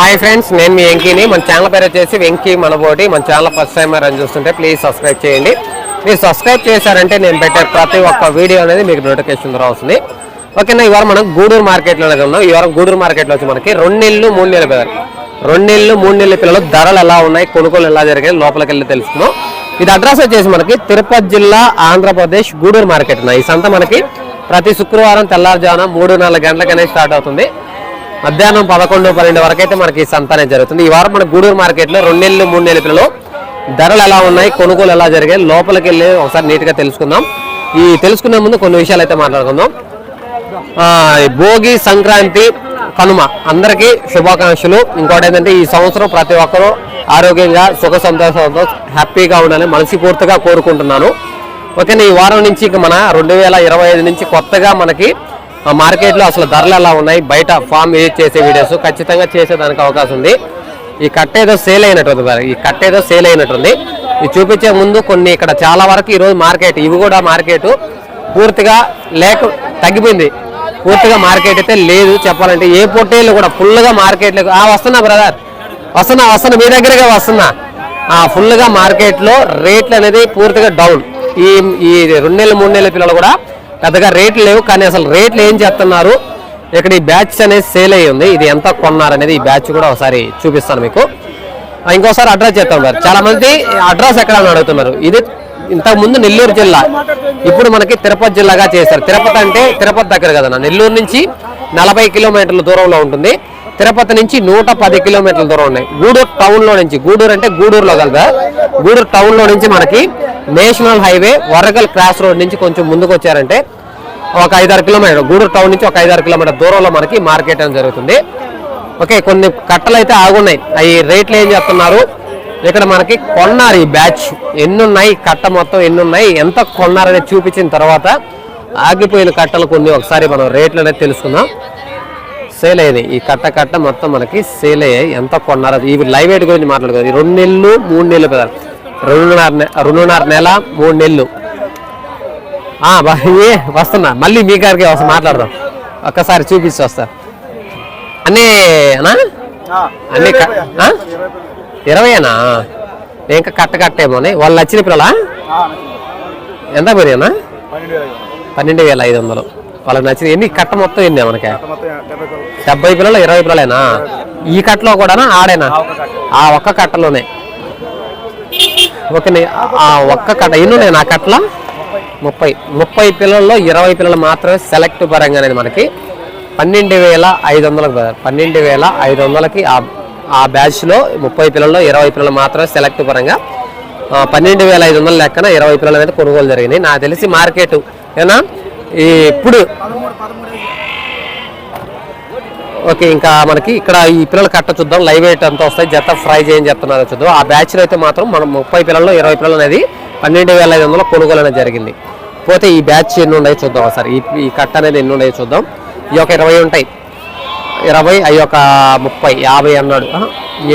Hi friends నేను మీ వెంకీని. మన channel పేరు వచ్చేసి వెంకీ మనబోటి. మన ఛానల్ ఫస్ట్ టైం అని చూస్తుంటే ప్లీజ్ సబ్స్క్రైబ్ చేయండి. మీరు సబ్స్క్రైబ్ చేశారంటే నేను పెట్టే ప్రతి ఒక్క వీడియో అనేది మీకు నోటిఫికేషన్ ద్వారా వస్తుంది. ఓకేనా ఇవాళ మనం గూడూరు మార్కెట్లో ఉన్నాం. ఇవాళ గూడూరు మార్కెట్లో వచ్చి మనకి రెండు నెలలు మూడు నెలల పిల్లలు రెండు నెలలు మూడు నెలల పిల్లలు ధరలు ఎలా ఉన్నాయి కొనుగోలు ఎలా జరిగాయి లోపలికి వెళ్ళి తెలుసుకుందాం. ఇది అడ్రస్ వచ్చేసి మనకి తిరుపతి జిల్లా ఆంధ్రప్రదేశ్ గూడూరు మార్కెట్ ఈ సంత మనకి ప్రతి శుక్రవారం తెల్లారుజామున మూడు నాలుగు గంటలకనే స్టార్ట్ అవుతుంది. మధ్యాహ్నం పదకొండు పన్నెండు వరకు అయితే మనకి సంతానం జరుగుతుంది. ఈ వారం మన గూడూరు మార్కెట్లో రెండు నెలలు మూడు నెలల పిల్లలు ధరలు ఎలా ఉన్నాయి కొనుగోలు ఎలా జరిగాయి లోపలికి వెళ్ళి ఒకసారి నీట్గా తెలుసుకుందాం. ఈ తెలుసుకునే ముందు కొన్ని విషయాలు అయితే మాట్లాడుకుందాం. భోగి సంక్రాంతి కనుమ. అందరికీ శుభాకాంక్షలు. ఇంకోటి ఏంటంటే ఈ సంవత్సరం ప్రతి ఒక్కరూ ఆరోగ్యంగా సుఖ సంతోషంతో హ్యాపీగా ఉండాలని మనస్ఫూర్తిగా కోరుకుంటున్నాను. ఓకేనా ఈ వారం నుంచి ఇక మన రెండు వేల ఇరవై ఐదు నుంచి కొత్తగా మనకి మార్కెట్లో అసలు ధరలు ఎలా ఉన్నాయి? బయట ఫామ్ యూజ్ చేసే వీడియోస్ ఖచ్చితంగా చేసేదానికి అవకాశం ఉంది. ఈ కట్ట ఏదో సేల్ అయినట్టుంది మరి. ఈ కట్ట ఏదో సేల్ అయినట్టుంది. ఇది చూపించే ముందు కొన్ని ఇక్కడ చాలా వరకు ఈరోజు మార్కెట్ ఇవి కూడా మార్కెట్ పూర్తిగా లేక తగ్గిపోయింది. పూర్తిగా మార్కెట్ అయితే లేదు చెప్పాలంటే. ఏ పొట్టేళ్ళు కూడా ఫుల్గా మార్కెట్లో ఆ వస్తున్నా బ్రదర్. వస్తున్నా వస్తున్నా మీ దగ్గరగా వస్తున్నా. ఆ ఫుల్గా మార్కెట్లో రేట్లు అనేది పూర్తిగా డౌన్. ఈ ఈ రెండు నెలలు మూడు నెలల పిల్లలు కూడా పెద్దగా రేట్లు లేవు కానీ అసలు రేట్లు ఏం చేస్తున్నారు? ఇక్కడ ఈ బ్యాచ్ అనేది సేల్ అయ్యి ఉంది. ఇది ఎంత కొన్నారు అనేది ఈ బ్యాచ్ కూడా ఒకసారి చూపిస్తాను మీకు. ఇంకోసారి అడ్రస్ చెప్తాం సార్. చాలా మంది అడ్రస్ ఎక్కడ అని అడుగుతున్నారు. ఇది ఇంతకుముందు నెల్లూరు జిల్లా. ఇప్పుడు మనకి తిరుపతి జిల్లాగా చేశారు. తిరుపతి అంటే తిరుపతి దగ్గర కదా నెల్లూరు నుంచి నలభై కిలోమీటర్ల దూరంలో ఉంటుంది. తిరుపతి నుంచి నూట పది కిలోమీటర్ల దూరం ఉన్నాయి. గూడూరు టౌన్లో నుంచి. గూడూరు అంటే గూడూరులో కదా గూడూరు టౌన్లో నుంచి మనకి నేషనల్ హైవే వరగల్ క్రాస్ రోడ్ నుంచి కొంచెం ముందుకు వచ్చారంటే ఒక ఐదారు కిలోమీటర్ గూడూరు టౌన్ నుంచి ఒక ఐదారు కిలోమీటర్ దూరంలో మనకి మార్కెట్ అనేది జరుగుతుంది. ఓకే కొన్ని కట్టలు అయితే ఆగున్నాయి. అవి రేట్లు ఏం చెప్తున్నారు ఇక్కడ మనకి కొన్నారు ఈ బ్యాచ్. ఎన్ని ఉన్నాయి కట్ట మొత్తం ఎన్ని ఉన్నాయి ఎంత కొన్నారనేది చూపించిన తర్వాత ఆగిపోయిన కట్టలు కొన్ని ఒకసారి మనం రేట్లు అనేది తెలుసుకుందాం. సేల్ అయ్యాయి ఈ కట్ట కట్ట మొత్తం మనకి సేల్ అయ్యాయి. ఎంత కొన్నారు ఇవి లైవ్ వెయిట్ గురించి మాట్లాడుకోవాలి రెండు నెలలు మూడు నెలలు కదా. రెండున్నర రెండున్నర నెల మూడు నెలలు. ఆ, బా- ఏ వస్తున్నా. మళ్ళీ మీ గారికి వస్తా మాట్లాడదాం. ఒక్కసారి చూపించి వస్తా. అన్నీ అన్నా? ఇరవైనా ఇంకా కట్ట కట్టేమోని వాళ్ళు నచ్చిన పిల్లలా? ఎంత మరి అన్న పన్నెండు వేల ఐదు వందలు. వాళ్ళకి నచ్చిన ఎన్ని? కట్ట మొత్తం ఎన్ని మనకి? డెబ్బై పిల్లలు ఇరవై పిల్లలేనా? ఈ కట్టలో కూడానా? ఆడేనా? ఆ ఒక్క కట్టలోనే. ఓకే ఆ ఒక్క కట్ట ఎన్ని ఉన్నాయి నా కట్టల? ముప్పై. ముప్పై. పిల్లల్లో ఇరవై పిల్లలు మాత్రమే సెలెక్ట్ పరంగా అనేది మనకి పన్నెండు వేల ఐదు వందలకు పన్నెండు వేల ఐదు వందలకి ఆ ఆ బ్యాచ్లో ముప్పై పిల్లల్లో ఇరవై పిల్లలు మాత్రమే సెలెక్ట్ పరంగా పన్నెండు వేల ఐదు వందల లెక్కన ఇరవై పిల్లలు అనేది కొనుగోలు జరిగినాయి. నాకు తెలిసి మార్కెట్ ఏనా? ఈ ఇప్పుడు ఓకే ఇంకా మనకి ఇక్కడ ఈ పిల్లలు కట్ట చూద్దాం. లైవ్ వెయిట్ ఎంత వస్తాయి? జత ఫ్రై చేయని చెప్తున్నారు చూద్దాం. ఆ బ్యాచ్లో అయితే మాత్రం మనం ముప్పై పిల్లల్లో ఇరవై పిల్లలు అనేది పన్నెండు వేల ఐదు వందల కొనుగోలు అనేది జరిగింది. పోతే ఈ బ్యాచ్ ఎన్ని ఉన్నాయి చూద్దాం ఒకసారి ఈ ఈ కట్ట అనేది ఎన్ని ఉన్నాయో చూద్దాం. ఈ ఒక ఇరవై ఉంటాయి. ఇరవై అవి ఒక ముప్పై యాభై అన్నాడు.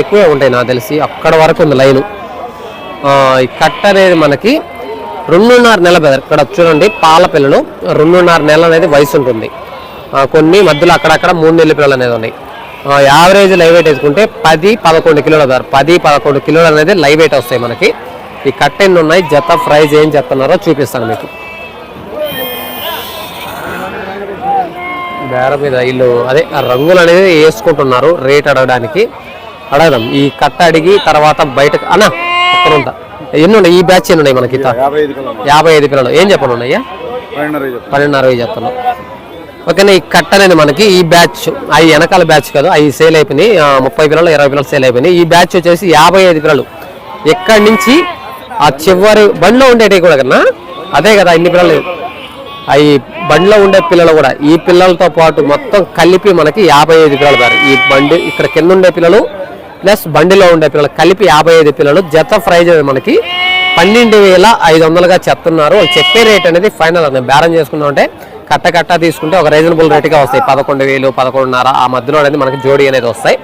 ఎక్కువే ఉంటాయి నాకు తెలిసి. అక్కడ వరకు ఉంది లైను. ఈ కట్ట అనేది మనకి రెండున్నర నెల బెదర్. ఇక్కడ చూడండి పాల పిల్లలు రెండున్నర నెల అనేది వయసు ఉంటుంది. కొన్ని మధ్యలో అక్కడక్కడ మూడు నెలల పిల్లలు అనేది ఉన్నాయి. యావరేజ్ లైవ్ వెయిట్ వేసుకుంటే పది పదకొండు కిలోల ధర పది పదకొండు కిలోలు అనేది లైవ్ వెయిట్ వస్తాయి మనకి. ఈ కట్ట ఎన్ని ఉన్నాయి? జత ప్రైజ్ ఏం చెప్తున్నారో చూపిస్తాను మీకు. బేర మీద వీళ్ళు అదే ఆ రంగులు అనేది వేసుకుంటున్నారు రేట్ అడగడానికి. అడగదాం. ఈ కట్ట అడిగి తర్వాత బయటకు అన్నా అక్కడ ఉంటా ఎన్ని ఉన్నాయి? ఈ బ్యాచ్ ఎన్ని ఉన్నాయి మనకి? యాభై ఐదు పిల్లలు. ఏం చెప్పను ఉన్నాయా పన్నెండున్నర చెప్పు. ఓకేనా ఈ కట్ట అనేది మనకి ఈ బ్యాచ్ అవి వెనకాల బ్యాచ్ కాదు అవి సేల్ అయిపోయినాయి ఆ, ముప్పై పిల్లలు ఇరవై పిల్లలు సేల్ అయిపోయినాయి. ఈ బ్యాచ్ వచ్చేసి యాభై ఐదు పిల్లలు ఎక్కడి నుంచి? ఆ చివరి బండిలో ఉండేటివి కూడా కన్నా అదే కదా ఇన్ని పిల్లలు అవి బండిలో ఉండే పిల్లలు కూడా ఈ పిల్లలతో పాటు మొత్తం కలిపి మనకి యాభై ఐదు పిల్లలు పారు ఈ బండి ఇక్కడ కింద ఉండే పిల్లలు ప్లస్ బండిలో ఉండే పిల్లలు కలిపి యాభై ఐదు పిల్లలు. జత ప్రైజ్ మనకి పన్నెండు వేల ఐదు వందలుగా చెప్తున్నారు. వాళ్ళు చెప్పే రేట్ అనేది ఫైనల్. అది బేరం చేసుకున్నాం అంటే కట్ట కట్ట తీసుకుంటే ఒక రీజనబుల్ రేట్గా వస్తాయి. పదకొండు వేలు పదకొండున్నర ఆ మధ్యలో అనేది మనకి జోడీ అనేది వస్తాయి.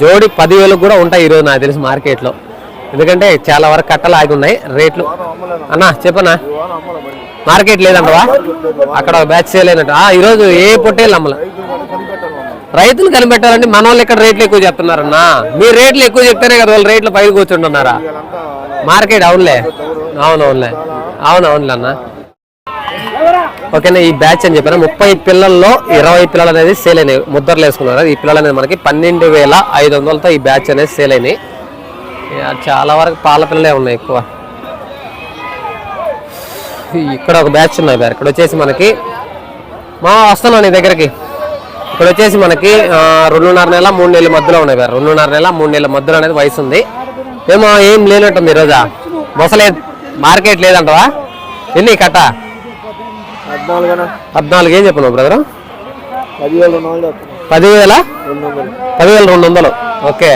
జోడి పదివేలకు కూడా ఉంటాయి ఈరోజు నాకు తెలిసి మార్కెట్లో. ఎందుకంటే చాలా వరకు కట్టలు ఆగి ఉన్నాయి. రేట్లు అన్నా చెప్పనా? మార్కెట్ లేదంటవా? అక్కడ బ్యాచ్ సేల్ అయినట్టు. ఆ, ఈరోజు ఏ పొట్టేళ్ళు అమ్మలే రైతులు కనిపెట్టాలంటే మన వాళ్ళు ఇక్కడ రేట్లు ఎక్కువ చెప్తున్నారన్నా. మీరు రేట్లు ఎక్కువ చెప్తేనే కదా వాళ్ళు రేట్లు పైకి కూర్చుంటున్నారా? మార్కెట్ అవునులే. అవునవునులే. అవునవునులే అన్న. ఓకేనా ఈ బ్యాచ్ అని చెప్పాను. ముప్పై పిల్లల్లో ఇరవై పిల్లలు అనేది సేల్ అయినాయి. ముద్రలు వేసుకున్నారు. ఈ పిల్లలు అనేది మనకి పన్నెండు వేల ఐదు వందలతో ఈ బ్యాచ్ అనేది సేల్ అయినాయి. చాలా వరకు పాల పిల్లలే ఉన్నాయి ఎక్కువ. ఇక్కడ ఒక బ్యాచ్ ఉన్నాయి బార్ ఇక్కడ వచ్చేసి మనకి మా వస్తున్నాను నీ దగ్గరికి. ఇక్కడ వచ్చేసి మనకి రెండున్నర నెల మూడు నెలల మధ్యలో ఉన్నాయి బార్ రెండున్నర నెల మూడు నెలల మధ్యలో అనేది వయసు ఉంది. ఏమో ఏం లేనట్టుంది ఈరోజా మొసలే మార్కెట్ లేదంటవా? ఎన్ని కట్ట? పద్నాలుగు ఏం చెప్పను బ్రదర్? పదివేల పదివేల? రెండు వందలు. ఓకే.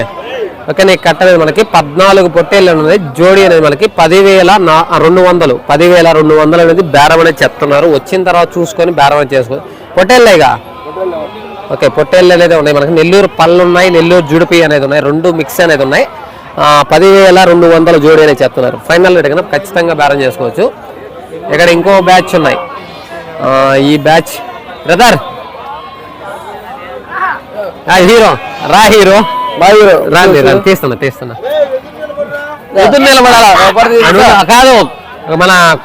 ఓకే నీకు కట్ట అనేది మనకి పద్నాలుగు పొట్టేళ్ళు అనేది జోడీ అనేది మనకి పదివేల నా రెండు వందలు. పదివేల రెండు వందలు అనేది బేరం అనేది చెప్తున్నారు. వచ్చిన తర్వాత చూసుకొని బేరం అనేది చేసుకొని పొట్టేళ్ళేగా ఓకే పొట్టేళ్ళు అనేది ఉన్నాయి. మనకి నెల్లూరు పళ్ళు ఉన్నాయి నెల్లూరు జుడిపి అనేది ఉన్నాయి రెండు మిక్స్ అనేది ఉన్నాయి. పదివేల రెండు వందల జోడీ అనేది చెప్తున్నారు. ఫైనల్ రేట్ కన్నా ఖచ్చితంగా బేరం చేసుకోవచ్చు. ఇక్కడ ఇంకో బ్యాచ్ ఉన్నాయి. ఈ బ్యాచ్. బ్రదర్. హీరో. రా హీరో. బాగా రాండి రాండి తీస్తున్నా తీస్తున్నా. ఎదురు నిలబడాలా? అడుగు- కాదు. మన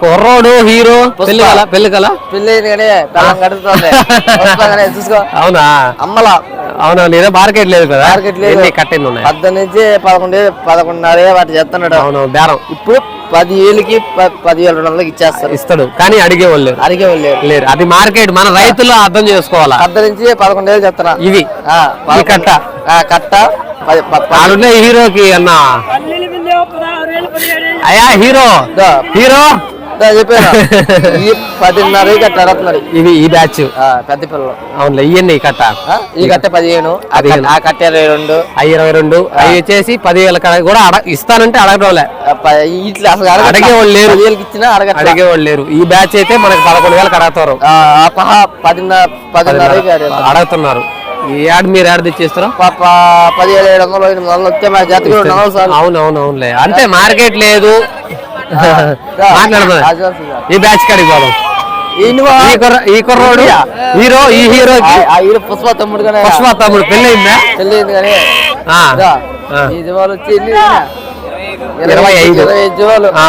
కుర్రోడు హీరో. పెళ్ళి కల పెళ్ళి కల? చూసుకో. అవునా? అమ్మల. అవునా లేదా మార్కెట్ లేదు కదా? మార్కెట్ లేదు. ఎన్ని కట్టెన్ని ఉన్నాయి పద్దె నుంచి పదకొండు పదకొండున్నర వాటి చేస్తున్నాడు. అవును బేరం. ఇప్పుడు పది ఏళ్ళకి ప- పదివేల రెండు వందలకి ఇచ్చేస్తారు. ఇస్తాడు. కానీ అడిగే వాళ్ళు లేరు. అడిగే వాళ్ళు లేరు. అది మార్కెట్ మన రైతులు అర్థం చేసుకోవాలా? పద్దె నుంచి పదకొండు వేలు చెప్తున్నా. ఇవి. కట్ట. ఆ, కట్ట హీరోకి అన్న. అయ్యా హీరో. హీరో. చెప్పాను? పదిన్నర కట్ట అడుగుతున్నారు. ఇవి ఈ బ్యాచ్ ఆ, పెద్ద పిల్లలు. అవునులే ఇవన్నీ కట్ట. ఈ కట్ట పదిహేను ఆ కట్ట- ఇరవై రెండు. అవి ఇరవై రెండు అవి వచ్చేసి పదివేల కాడ ఇస్తానంటే అడగడంలే ప- ఇట్లా అసలు అడగట్లా. అడిగే వాళ్ళు లేరు. పదివేలకి ఇచ్చినా అడగట్లా. అడిగేవాళ్ళు లేరు. ఈ బ్యాచ్ అయితే మనకి పదకొండు వేలకు అడుగుతారు పదిన్నర. అడుగుతారు. అడుగుతున్నారు. ఈ యాడ్ మీరు యాడ్ తెచ్చిస్తారా? ప- ప- పదివేల ఏడు వందలు ఎనిమిది వందలు వస్తే మా జాతికి అవును అవును అవునులే. అంటే మార్కెట్ లేదు. మాట్లాడదా ఈ బ్యాచ్ కాడికి పోదాం. ఈ కుర్ర ఈ కుర్రోడు హీరో ఈ ఈడు పుష్ప తమ్ముడు కానీ పుష్ప తమ్ముడు కానీ. ఆ, ఇదా, ఆ. ఈ జీవాలు వచ్చి? ఇరవై ఐదు.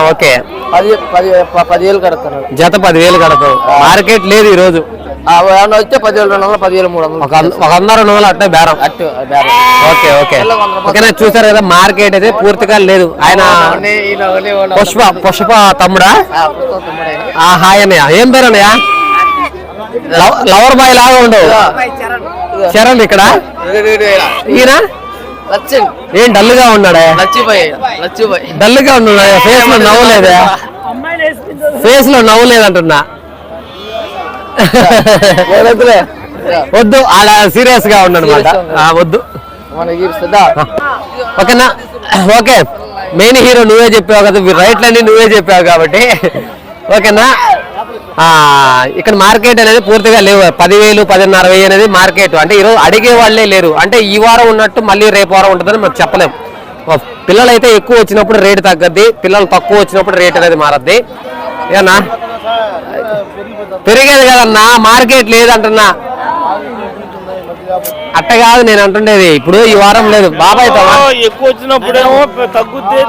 ఓకే. పది పది పదివేలు కడుతున్నారు. జత పదివేలు కడతావు. మార్కెట్ లేదు ఈ రోజు ఏమన్నా వస్తే పదివేలు రెండు వందలు పదివేలు మూడు వందలు. ఒక వంద- ఒక వంద రెండు వందలు అట్టే బేరం. అట్టు బేరం. Okay okay. ఓకేనా చూసారు కదా మార్కెట్ అయితే పూర్తిగా లేదు. ఆయన ఈయన పుష్ప పుష్ప తమ్ముడా? ఆ, పుష్ప తమ్ముడే. ఆ హాయ్ అన్నయ్య. ఏం పేరు అన్నయ్య? లవ్- లవర్ బాయ్ లాగా ఉండు. చరణ్ ఇక్కడ. ఈయన. లచ్చిన్ ఏం డల్గా ఉన్నాడే? లచ్చిపోయి లచ్చిపోయి. డల్గా ఉన్నాడు ఫేస్లో నవ్వులేదే? ఫేస్లో నవ్వులేదంటున్నా. వద్దు అలా సీరియస్గా ఉన్నాడు. వద్దు. ఓకేనా? ఓకే. మెయిన్ హీరో నువ్వే చెప్పావు కదా రైట్లన్నీ నువ్వే చెప్పావు కాబట్టి. ఓకేనా? ఇక్కడ మార్కెట్ అనేది పూర్తిగా లేవు. పదివేలు పదిన్నర వెయ్యి అనేది మార్కెట్ అంటే ఈరోజు అడిగే వాళ్ళే లేరు. అంటే ఈ వారం ఉన్నట్టు మళ్ళీ రేపు వారం ఉంటుందని మనం చెప్పలేం. ఓ, పిల్లలు అయితే ఎక్కువ వచ్చినప్పుడు రేటు తగ్గద్ది. పిల్లలు తక్కువ వచ్చినప్పుడు రేట్ అనేది మారద్ది. ఏనా? పెరిగేది కదన్నా మార్కెట్ లేదంటున్నా. అట్ట కాదు నేను అంటుండేది. ఇప్పుడు ఈ వారం లేదు. బాబాయ్ ఎక్కువ వచ్చినప్పుడేమో తగ్గుద్ది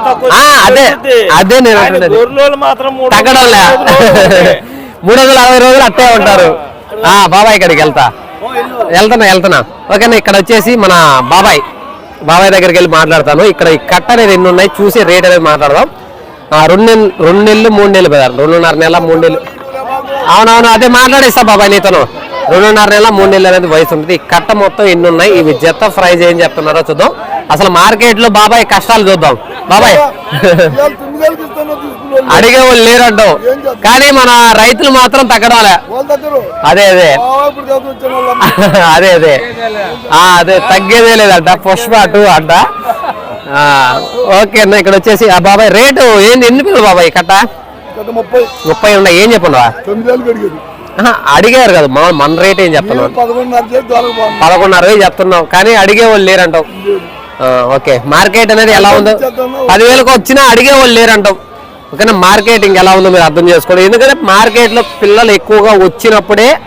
అదే అదే నేను మూడు తగ్గడం లే. మూడు వందల అరవై రోజులు అట్టే ఉంటారు. ఆ బాబాయ్ ఇక్కడికి వెళ్తా. వెళ్తున్నా వెళ్తున్నా. ఓకేనా ఇక్కడ వచ్చేసి మన బాబాయ్. బాబాయ్ దగ్గరికి వెళ్ళి మాట్లాడతాను. ఇక్కడ ఈ కట్ట అనేది ఎన్ని ఉన్నాయి? చూసి రేట్ అనేది మాట్లాడదాం. రెండు నెలలు రెండు నెలలు మూడు నెలలు కదా రెండున్నర నెల మూడు నెలలు. అవునవును అదే మాట్లాడేస్తా బాబాయ్ నీతను. రెండున్నర నెల మూడు నెలలు అనేది వయసు ఉంటుంది ఈ కట్ట మొత్తం ఎన్ని ఉన్నాయి ఇవి జత ప్రైజ్ ఏం చెప్తున్నారో చూద్దాం. అసలు మార్కెట్లో బాబాయ్ కష్టాలు చూద్దాం. బాబాయ్. అడిగే వాళ్ళు లేరంటావు. కానీ మన రైతులు మాత్రం తగ్గడాలే. అదే అదే. అదే అదే. అదే తగ్గేదే లేదంట. పుష్ప అటు అంట. ఓకే అన్న ఇక్కడ వచ్చేసి ఆ బాబాయ్ రేటు ఏంది? ఎన్ని పిల్లలు బాబాయ్ కట్ట? ముప్పై. ముప్పై ఉన్నాయి ఏం చెప్పండి అడిగారు. కదా మా మన రేట్ ఏం చెప్తున్నావు పదకొండున్నర చెప్తున్నావు కానీ అడిగే వాళ్ళు లేరంటావు. ఆ, ఓకే. మార్కెట్ అనేది ఎలా ఉందో పదివేలకు వచ్చినా అడిగే వాళ్ళు లేరంటావు. ఓకేనా మార్కెట్ ఇంకెలా ఉందో మీరు అర్థం చేసుకోండి. ఎందుకంటే మార్కెట్లో పిల్లలు ఎక్కువగా వచ్చినప్పుడే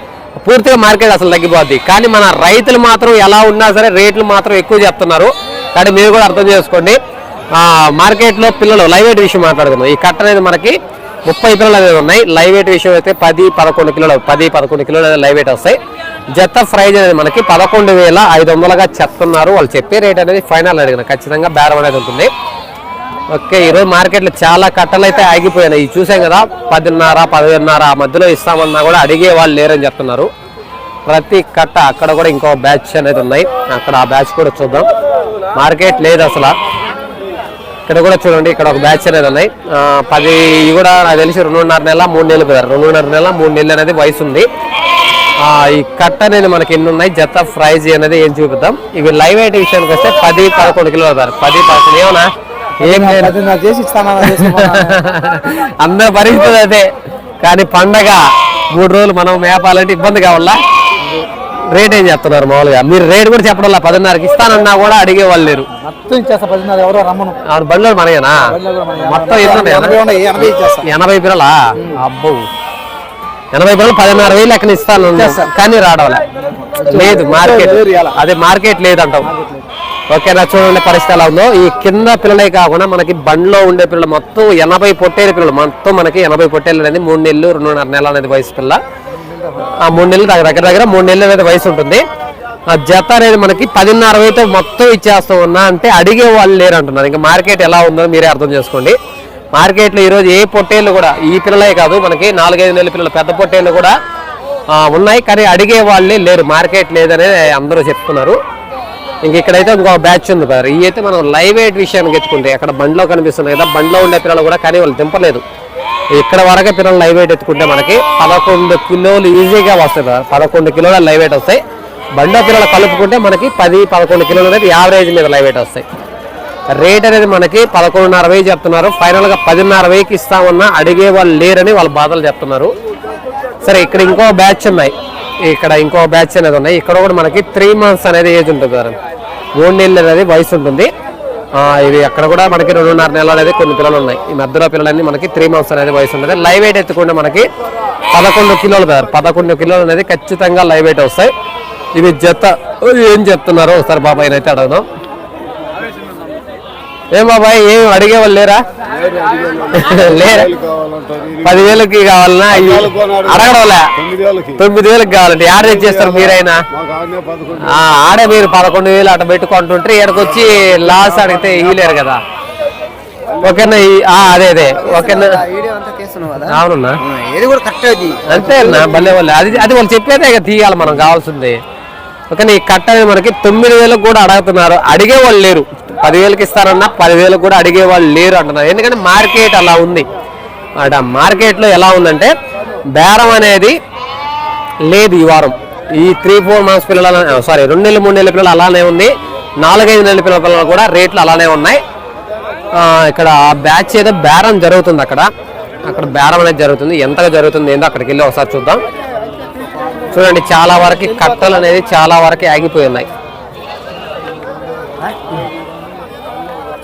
పూర్తిగా మార్కెట్ అసలు తగ్గిపోద్ది. కానీ మన రైతులు మాత్రం ఎలా ఉన్నా సరే రేట్లు మాత్రం ఎక్కువ చెప్తున్నారు. కానీ మీరు కూడా అర్థం చేసుకోండి. ఆ, మార్కెట్లో పిల్లలు లైవ్ వెయిట్ విషయం మాట్లాడుకుందాం. ఈ కట్ట అనేది మనకి ముప్పై పిల్లలు అనేది ఉన్నాయి. లైవ్ వెయిట్ విషయం అయితే పది పదకొండు కిలోలు పది పదకొండు కిలోలు లైవ్ వెయిట్ వస్తాయి. జత ప్రైజ్ అనేది మనకి పదకొండు వేల ఐదు వందలుగా చెప్తున్నారు. వాళ్ళు చెప్పే రేట్ అనేది ఫైనల్ అడిగిన. ఖచ్చితంగా బేరం అనేది ఉంటుంది. ఓకే ఈరోజు మార్కెట్లో చాలా కట్టలు అయితే ఆగిపోయినాయి. ఇవి చూసాం కదా పదిన్నర పదిహేనున్నర ఆ మధ్యలో ఇస్తామన్నా కూడా అడిగే వాళ్ళు లేరని చెప్తున్నారు. ప్రతి కట్ట అక్కడ కూడా ఇంకో బ్యాచ్ అనేది ఉన్నాయి. అక్కడ ఆ బ్యాచ్ కూడా చూద్దాం. మార్కెట్ లేదు అసలు. ఇక్కడ కూడా చూడండి ఇక్కడ ఒక బ్యాచ్ అనేది ఉన్నాయి. పది ఇవి కూడా నాకు తెలిసి రెండున్నర నెల మూడు నెలలు పోయారు రెండున్నర నెల మూడు నెలలు అనేది వయసు ఉంది. ఆ, ఈ కట్ట అనేది మనకి ఎన్ని ఉన్నాయి? జత ప్రైజ్ అనేది ఏం చూపిద్దాం. ఇవి లైవ్ వెయిట్ విషయానికి వస్తే పది పదకొండు కిలోలు అవుతారు పది పదకొండు ఏమన్నా? ఏం అందరి పరిస్థితి అదే. కానీ పండగ మూడు రోజులు మనం మేపాలంటే ఇబ్బంది కావాలా? రేట్ ఏం చెప్తున్నారు మామూలుగా? మీరు రేట్ కూడా చెప్పడం పదిన్నరకి ఇస్తానన్నా కూడా అడిగే వాళ్ళు లేరు. మొత్తం ఇచ్చేస్తా పదిన్నర ఎవరో రమ్మను. అవును బండ్లు మనయేనా? మొత్తం ఎనభై పిల్లలా అబ్బో. ఎనభై పిల్లలు పదిన్నర వేలు లెక్కన ఇస్తాను కానీ రావడం లేదు మార్కెట్. అదే మార్కెట్ లేదంటాం ఓకేనా చూడండి పరిస్థితి ఎలా ఉందో. ఈ కింద పిల్లలే కాకుండా మనకి బండ్లో ఉండే పిల్లలు మొత్తం ఎనభై పొట్టేలు పిల్లలు. మొత్తం మనకి ఎనభై పొట్టేలు అనేది మూడు నెలలు రెండున్నర నెలలు అనేది వయసు పిల్ల. మూడు నెలలు దగ్గర దగ్గర దగ్గర మూడు నెలలు మీద వయసు ఉంటుంది. ఆ జత అనేది మనకి పదిన్నర అయితే మొత్తం ఇచ్చేస్తాం ఉన్నా అంటే అడిగే వాళ్ళు లేరు అంటున్నారు ఇంకా మార్కెట్ ఎలా ఉందో మీరే అర్థం చేసుకోండి. మార్కెట్లో ఈరోజు ఏ పొట్టేళ్ళు కూడా ఈ పిల్లలే కాదు మనకి నాలుగైదు నెలల పిల్లలు పెద్ద పొట్టేళ్ళు కూడా ఉన్నాయి. కానీ అడిగే వాళ్ళే లేరు. మార్కెట్ లేదనే అందరూ చెప్తున్నారు. ఇంక ఇక్కడైతే ఇంకో బ్యాచ్ ఉంది సార్ ఈ అయితే మనం లైవ్ ఎయిట్ విషయానికి ఎత్తుకుంటే అక్కడ బండ్లో కనిపిస్తున్నాయి కదా బండ్లో ఉండే పిల్లలు కూడా కానీ వాళ్ళు దింపలేదు. ఇక్కడ వరకే పిల్లలు లైవ్ వెయిట్ ఎత్తుకుంటే మనకి పదకొండు కిలోలు ఈజీగా వస్తాయి సార్ పదకొండు కిలోల లైవ్ వెయిట్ వస్తాయి. బండో పిల్లలు కలుపుకుంటే మనకి పది పదకొండు కిలోలు అనేది యావరేజ్ మీద లైవ్ వెయిట్ వస్తాయి. రేట్ అనేది మనకి పదకొండున్నర వెయ్యి చెప్తున్నారు. ఫైనల్గా పదిన్నర వెయ్యికి ఇస్తామన్నా అడిగే వాళ్ళు లేరని వాళ్ళ బాధలు చెప్తున్నారు. సరే ఇక్కడ ఇంకో బ్యాచ్ ఉన్నాయి. ఇక్కడ ఇంకో బ్యాచ్ అనేది ఉన్నాయి. ఇక్కడ కూడా మనకి త్రీ మంత్స్ అనేది ఏజ్ ఉంటుంది సార్ మూడు నెలలు అనేది వయసు ఉంటుంది. ఆ, ఇది అక్కడ కూడా మనకి రెండున్నర నెలలు అనేది కొన్ని పిల్లలు ఉన్నాయి. ఈ మధ్యలో పిల్లలన్నీ మనకి త్రీ మంత్స్ అనేది వయసు ఉంటుంది లైవ్ వెయిట్ ఎత్తుకుంటే మనకి పదకొండు కిలోలు సార్ పదకొండు కిలోలు అనేది ఖచ్చితంగా లైవ్ వెయిట్ వస్తాయి. ఇవి జత ఏం చెప్తున్నారో ఒకసారి బాబాయ్ అయితే అడగదాం. ఏం బాబాయ్ ఏం అడిగే వాళ్ళు లేరా? లేరా? పదివేలకి కావాలన్నా అడగడంలే తొమ్మిది వేలకి. తొమ్మిది వేలకు కావాలంటే యాడ్ చేస్తారు మీరైనా? ఆడే మీరు పదకొండు వేలు అటు పెట్టుకుంటుంటే ఇక్కడికి వచ్చి లాస్ అడిగితే ఇయ్యలేరు కదా. ఓకేనా? అదే అదే. ఓకేనా? అవునన్నా. అంతే అన్న భలే వాళ్ళు. అది అది వాళ్ళు చెప్పేదే కదా తీయాలి మనం కావాల్సింది. ఓకే ఈ కట్ట మనకి తొమ్మిది వేలకు కూడా అడుగుతున్నారు. అడిగే వాళ్ళు లేరు. పదివేలకు ఇస్తారన్నా పదివేలకు కూడా అడిగే వాళ్ళు లేరు అంటున్నారు. ఎందుకంటే మార్కెట్ అలా ఉంది. అట మార్కెట్లో ఎలా ఉందంటే బేరం అనేది లేదు ఈ వారం. ఈ త్రీ ఫోర్ మంత్స్ పిల్లల సారీ రెండు నెలలు మూడు నెలల పిల్లలు అలానే ఉంది. నాలుగైదు నెలల పిల్లల పిల్లలు కూడా రేట్లు అలానే ఉన్నాయి. ఇక్కడ ఆ బ్యాచ్ ఏదో బేరం జరుగుతుంది అక్కడ. అక్కడ బేరం అనేది జరుగుతుంది. ఎంతగా జరుగుతుంది ఏందో అక్కడికి వెళ్ళి ఒకసారి చూద్దాం. చూడండి చాలా వరకు కట్టలు అనేది చాలా వరకు ఆగిపోయి ఉన్నాయి.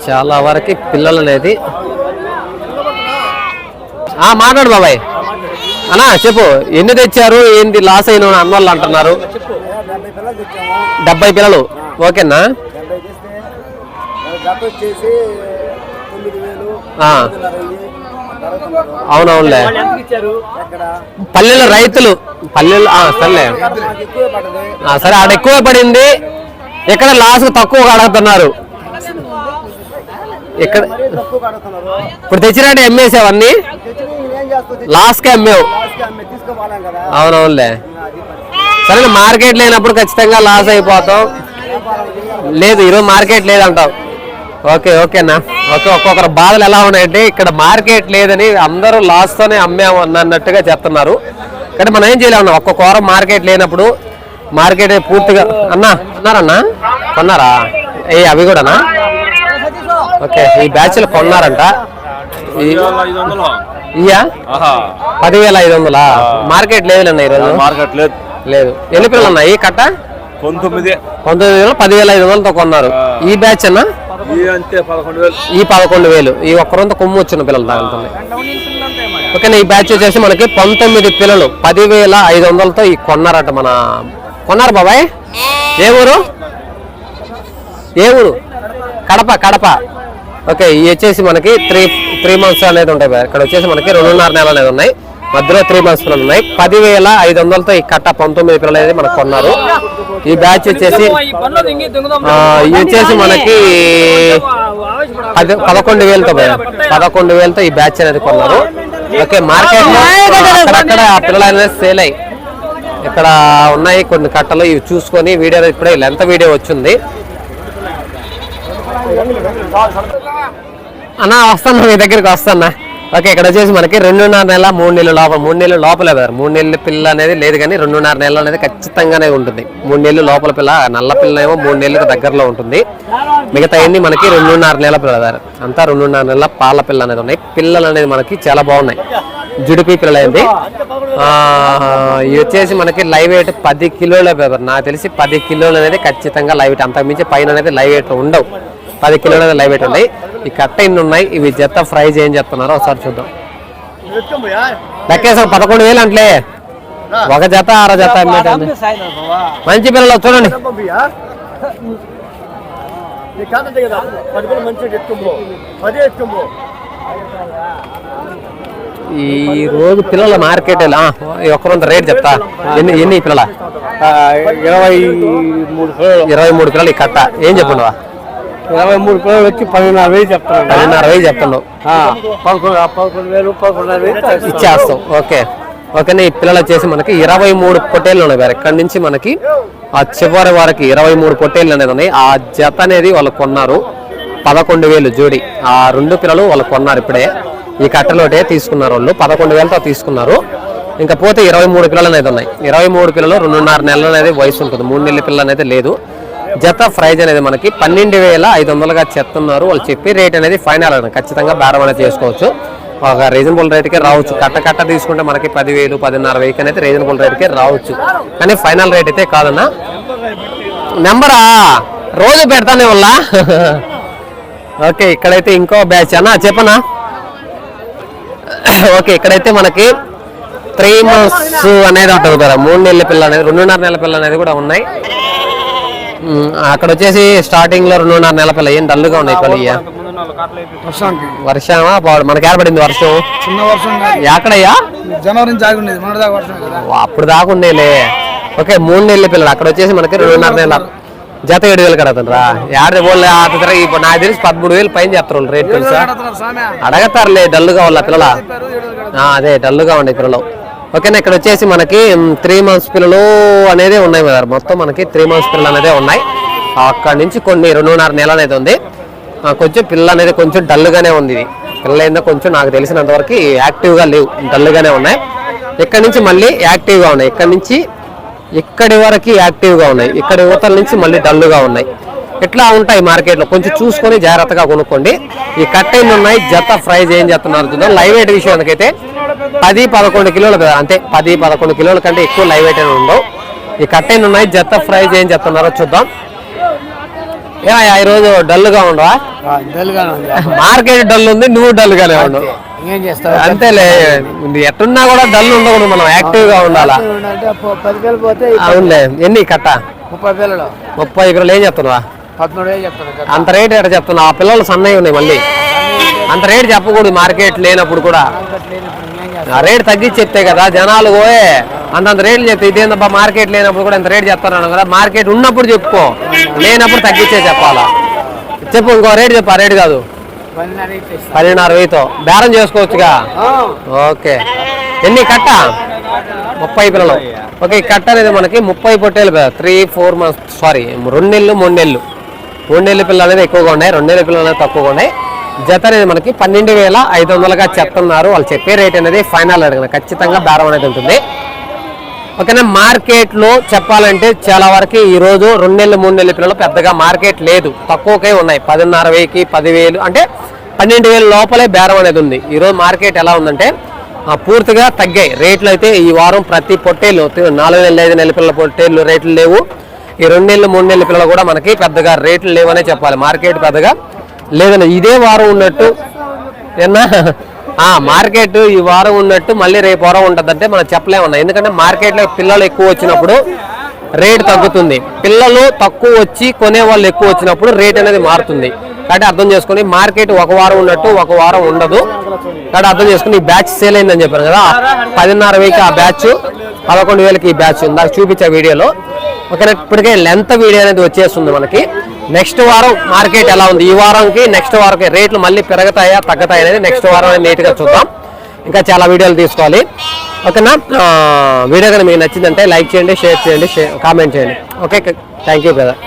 చాలా వరకు పిల్లలు అనేది మాట్లాడు బాబాయ్. అన్నా చెప్పు ఎన్ని తెచ్చారు ఏంది లాస్ అయిన అన్న వాళ్ళు అంటున్నారు. డెబ్బై పిల్లలు. ఓకేనా? అవునవునులే. పల్లెలు రైతులు. పల్లెలు సర్లే. సరే ఆడ ఎక్కువ పడింది. ఇక్కడ లాస్ తక్కువ అడుగుతున్నారు. కడుతున్నారు. ఇప్పుడు తెచ్చినట్టు అమ్మేసావు అవన్నీ. తెచ్చి నేనేం చేస్తా లాస్కి అమ్మేవు అవునవునులే. సరే మార్కెట్ లేనప్పుడు ఖచ్చితంగా లాస్ అయిపోతాం. లేదు ఈరోజు మార్కెట్ లేదంటావు ఓకే ఓకేనా ఓకే ఒక్కొక్కరు బాధలు ఎలా ఉన్నాయంటే ఇక్కడ మార్కెట్ లేదని అందరూ లాస్తోనే అమ్మాము అన్నట్టుగా చెప్తున్నారు. కానీ మనం ఏం చేయలేమన్నా ఒక్కొక్క వారం మార్కెట్ లేనప్పుడు మార్కెట్ పూర్తిగా అన్నా అన్నారన్నా కొన్నారా? ఏ అవి కూడానా? ఓకే ఈ బ్యాచ్లు కొన్నారంట. ఇయ్యా? పదివేల ఐదు వందలా? మార్కెట్ లేదులన్న ఈరోజు? మార్కెట్ లేదు. లేదు. ఎన్ని పిల్లలు ఉన్నాయి కట్ట? పంతొమ్మిది. పంతొమ్మిది వేలు పదివేల ఐదు వందలతో కొన్నారు. ఈ బ్యాచ్ అన్న? ఈ పదకొండు వేలు. ఈ పదకొండు వేలు. ఈ ఒక్క రొంత కొమ్ము వచ్చిన పిల్లలు తగులుతుంది ఓకేనా ఈ బ్యాచ్ వచ్చేసి మనకి పంతొమ్మిది పిల్లలు పదివేల ఐదు వందలతో ఈ కొన్నారట మన కొన్నారు బాబాయ్? ఏ ఊరు? ఏ ఊరు? కడప కడప. ఓకే ఇవి వచ్చేసి మనకి త్రీ త్రీ మంత్స్ అనేది ఉంటాయి ఇక్కడ వచ్చేసి మనకి రెండున్నర నెలలు అనేది ఉన్నాయి. మధ్యలో త్రీ మంత్స్ పిల్లలు ఉన్నాయి. పదివేల ఐదు వందలతో ఈ కట్ట పంతొమ్మిది పిల్లలు అనేది మనకు కొన్నారు. ఈ బ్యాచ్ వచ్చేసి ఇవి వచ్చేసి మనకి పది పదకొండు వేలతో పదకొండు వేలతో ఈ బ్యాచ్ అనేది కొన్నారు. ఓకే మార్కెట్లో అక్కడక్కడ ఆ పిల్లలు అనేది సేల్ అయ్యి ఇక్కడ ఉన్నాయి కొన్ని కట్టలు. ఇవి చూసుకొని వీడియో ఇప్పుడే లెంత్ వీడియో వచ్చింది. అన్నా వస్తాను మీ దగ్గరికి వస్తానా. ఓకే ఇక్కడ వచ్చేసి మనకి రెండున్నర నెల మూడు నెలల లోపల మూడు నెలల లోపలే కదా మూడు నెలల పిల్ల అనేది లేదు కానీ రెండున్నర నెలలు అనేది ఖచ్చితంగానే ఉంటుంది. మూడు నెలలు లోపల పిల్ల నల్ల పిల్ల ఏమో మూడు నెలలకు దగ్గరలో ఉంటుంది. మిగతా అన్ని మనకి రెండున్నర నెలల పిల్ల కదా అంతా రెండున్నర నెలల పాల పిల్ల అనేది ఉన్నాయి. పిల్లలు అనేది మనకి చాలా బాగున్నాయి. జుడిపి పిల్లలు అయింది ఇవి వచ్చేసి మనకి లైవ్ వెయిట్ పది కిలోల పేపర్. నాకు తెలిసి పది కిలోలు అనేది ఖచ్చితంగా లైవ్ వెయిట్. అంతకు మించి పైన అనేది లైవ్ వెయిట్ ఉండవు. పది కిలోలు లైవ్ వెయిట్ ఉన్నాయి ఈ కట్ట ఇన్ని ఉన్నాయి? ఇవి జత ఫ్రై ఏం చెప్తున్నారో ఒకసారి చూద్దాం. లెక్కేసాం పదకొండు వేలు అంటలే. ఒక జత అర జత మంచి పిల్లలు చూడండి. ఈ రోజు పిల్లల మార్కెట్ ఒక్కరంత రేట్ చెప్తా. ఎన్ని ఎన్ని పిల్లల? ఇరవై మూడు పిల్లలు ఇరవై మూడు పిల్లలు ఈ కట్ట. ఏం చెప్పండి ఇరవై మూడు పిల్లలు వచ్చి పన్నెండున్నర వేలు చెప్తాను పదిన్నర వేలు చెప్తున్నావు. పదకొండు పదకొండు వేలు పదకొండున్నర వేలు ఇచ్చేస్తాం. ఓకే. ఓకేనే ఈ పిల్లలు వచ్చేసి మనకి ఇరవై మూడు పొట్టేళ్ళు ఉన్నాయి వేరే. ఇక్కడి నుంచి మనకి ఆ చివరి వరకు ఇరవై మూడు పొట్టేళ్ళు అనేది ఉన్నాయి. ఆ జత అనేది వాళ్ళు కొన్నారు. పదకొండు వేలు జోడి. ఆ రెండు పిల్లలు వాళ్ళు కొన్నారు ఇప్పుడే. ఈ కట్టలోటే తీసుకున్నారు వాళ్ళు. పదకొండు వేలతో తీసుకున్నారు. ఇంకా పోతే ఇరవై మూడు పిల్లలు అనేది ఉన్నాయి. ఇరవై మూడు పిల్లలు రెండున్నర నెలలు అనేది వయసు ఉంటుంది. మూడు నెలల పిల్లలు అనేది లేదు. జత ప్రైజ్ అనేది మనకి పన్నెండు వేల ఐదు వందలుగా చెప్తున్నారు. వాళ్ళు చెప్పి రేట్ అనేది ఫైనల్ అని ఖచ్చితంగా బేరం అనేది చేసుకోవచ్చు. ఒక రీజనబుల్ రేట్కే రావచ్చు. కట్ట కట్ట తీసుకుంటే మనకి పదివేలు పదిన్నర వెయ్యి అనేది రీజనబుల్ రేట్కే రావచ్చు. కానీ ఫైనల్ రేట్ అయితే కాదన్నా. నెంబరా? రోజు పెడతానే వల్ల ఓకే ఇక్కడైతే ఇంకో బ్యాచ్ అన్నా చెప్పనా? ఓకే ఇక్కడైతే మనకి త్రీ మంత్స్ అనేది ఉంటుంది కదా మూడు నెలల పిల్ల అనేది రెండున్నర నెలల పిల్ల అనేది కూడా ఉన్నాయి. అక్కడ వచ్చేసి స్టార్టింగ్లో రెండున్నర నెలల పిల్ల ఏం డల్లుగా ఉన్నాయి పిల్ల వర్షానికి. వర్షమా? మనకి ఏర్పడింది వర్షం. చిన్న వర్షం. ఎక్కడయ్యా? జనవరి నుంచి దాకా వర్షం కదా. అప్పుడు దాకా ఉండేలే ఓకే మూడు నెలల పిల్లలు. అక్కడ వచ్చేసి మనకి రెండున్నర నెలల. జత ఏడు వేలు కడతారా ఏడు వాళ్ళు ఇప్పుడు నాకు తెలిసి పదమూడు వేలు పైన చెప్తారు వాళ్ళు రేట్ తెలుసా? అడగతారులే డల్లుగా వాళ్ళ పిల్లల. అదే డల్లుగా ఉండే పిల్లలు. ఓకేనా ఇక్కడ వచ్చేసి మనకి త్రీ మంత్స్ పిల్లలు అనేది ఉన్నాయి కదా మొత్తం మనకి త్రీ మంత్స్ పిల్లలు అనేది ఉన్నాయి. అక్కడ నుంచి కొన్ని రెండున్నర నెల అనేది ఉంది. ఆ, కొంచెం పిల్ల అనేది కొంచెం డల్గానే ఉంది ఇది. పిల్ల ఏందో కొంచెం నాకు తెలిసినంత వరకు యాక్టివ్గా లేవు డల్గానే ఉన్నాయి. ఇక్కడ నుంచి మళ్ళీ యాక్టివ్గా ఉన్నాయి. ఇక్కడ నుంచి ఇక్కడి వరకు యాక్టివ్గా ఉన్నాయి. ఇక్కడ యువతల నుంచి మళ్ళీ డల్గా ఉన్నాయి. ఇట్లా ఉంటాయి మార్కెట్లో? కొంచెం చూసుకొని జాగ్రత్తగా కొనుక్కోండి. ఈ కట్టెలు ఉన్నాయి జత ప్రైజ్ ఏం చేస్తున్నారు చూద్దాం. లైవ్ వెయిట్ విషయానికైతే పది పదకొండు కిలోలు కదా అంతే. పది పదకొండు కిలోల కంటే ఎక్కువ లైవ్ వెయిట్ ఉండవు. ఈ కట్టెలు ఉన్నాయి జత ప్రైజ్ ఏం చెప్తున్నారో చూద్దాం. ఏమయ్యా ఈరోజు డల్గా ఉండవా? ఆ, డల్గానే ఉంది. మార్కెట్ డల్ ఉంది నువ్వు డల్గానే ఉండవు ఏం చేస్తావు? అంతేలే ఎట్టున్నా కూడా డల్ ఉండకూడదు మనం యాక్టివ్గా ఉండాలా. ఈ అవునులే ఎన్ని కట్ట? ముప్పై వేలలో. ముప్పై కిలోలు ఏం చెప్తున్నావా అంత రేట్ ఎక్కడ చెప్తున్నా? ఆ పిల్లలు సన్నవి ఉన్నాయి మళ్ళీ. అంత రేట్ చెప్పకూడదు మార్కెట్ లేనప్పుడు కూడా. ఆ రేట్ తగ్గించి చెప్తే కదా జనాలు పోయే అంతంత రేట్లు చెప్తే ఇదేందబ్బా మార్కెట్ లేనప్పుడు కూడా ఇంత రేట్ చెప్తాను కదా. మార్కెట్ ఉన్నప్పుడు చెప్పుకో లేనప్పుడు తగ్గించే చెప్పాలా? చెప్పు ఇంకో రేట్ చెప్పు ఆ రేట్ కాదు. పన్నెండున్నర వెయ్యితో బేరం చేసుకోవచ్చుగా? ఓకే. ఎన్ని కట్ట? ముప్పై పిల్లలు. ఓకే ఈ కట్ట అనేది మనకి ముప్పై పొట్టేలు త్రీ ఫోర్ మంత్స్ సారీ రెండు నెలలు మూడు నెలలు. మూడు నెలల పిల్లలు అనేది ఎక్కువగా ఉన్నాయి. రెండేళ్ళ పిల్లలు అనేది తక్కువగా ఉన్నాయి. జత అనేది మనకి పన్నెండు వేల ఐదు వందలుగా చెప్తున్నారు. వాళ్ళు చెప్పే రేట్ అనేది ఫైనల్ అడిగిన. ఖచ్చితంగా బేరం అనేది ఉంటుంది. ఓకేనా? మార్కెట్లో చెప్పాలంటే చాలా వరకు ఈ రోజు రెండు నెలలు మూడు నెలల పిల్లలు పెద్దగా మార్కెట్ లేదు. తక్కువకే ఉన్నాయి. పదిన్నర వెయ్యికి పదివేలు అంటే పన్నెండు వేల లోపలే బేరం అనేది ఉంది. ఈరోజు మార్కెట్ ఎలా ఉందంటే పూర్తిగా తగ్గాయి. రేట్లు అయితే ఈ వారం ప్రతి పొట్టేళ్ళు నాలుగు నెలలు ఐదు నెలల పిల్లల పొట్టేళ్ళు రేట్లు లేవు. ఈ రెండు నెలలు మూడు నెలల పిల్లలు కూడా మనకి పెద్దగా రేట్లు లేవనే చెప్పాలి. మార్కెట్ పెద్దగా లేదని ఇదే వారం ఉన్నట్టు ఏనా మార్కెట్ ఈ వారం ఉన్నట్టు మళ్ళీ రేపు వారం ఉంటుందంటే మనం చెప్పలేమన్నా. ఎందుకంటే మార్కెట్లో పిల్లలు ఎక్కువ వచ్చినప్పుడు రేట్ తగ్గుతుంది. పిల్లలు తక్కువ వచ్చి కొనే వాళ్ళు ఎక్కువ వచ్చినప్పుడు రేట్ అనేది మారుతుంది. కాబట్టి అర్థం చేసుకుని మార్కెట్ ఒక వారం ఉన్నట్టు ఒక వారం ఉండదు. కాబట్టి అర్థం చేసుకుని ఈ బ్యాచ్ సేల్ అయిందని చెప్పాను కదా. పదిన్నర వేకి ఆ బ్యాచ్ పదకొండు వేలకి ఈ బ్యాచ్ నాకు చూపించే వీడియోలో. ఓకే ఇప్పటికే లెంత్ వీడియో అనేది వచ్చేస్తుంది మనకి. నెక్స్ట్ వారం మార్కెట్ ఎలా ఉంది? ఈ వారంకి నెక్స్ట్ వారంకి రేట్లు మళ్ళీ పెరుగుతాయా తగ్గుతాయా అనేది నెక్స్ట్ వారం నీట్గా చూద్దాం. ఇంకా చాలా వీడియోలు తీసుకోవాలి. ఓకేనా? వీడియో కనుక మీకు నచ్చిందంటే లైక్ చేయండి షేర్ చేయండి కామెంట్ చేయండి. Okay thank you brother.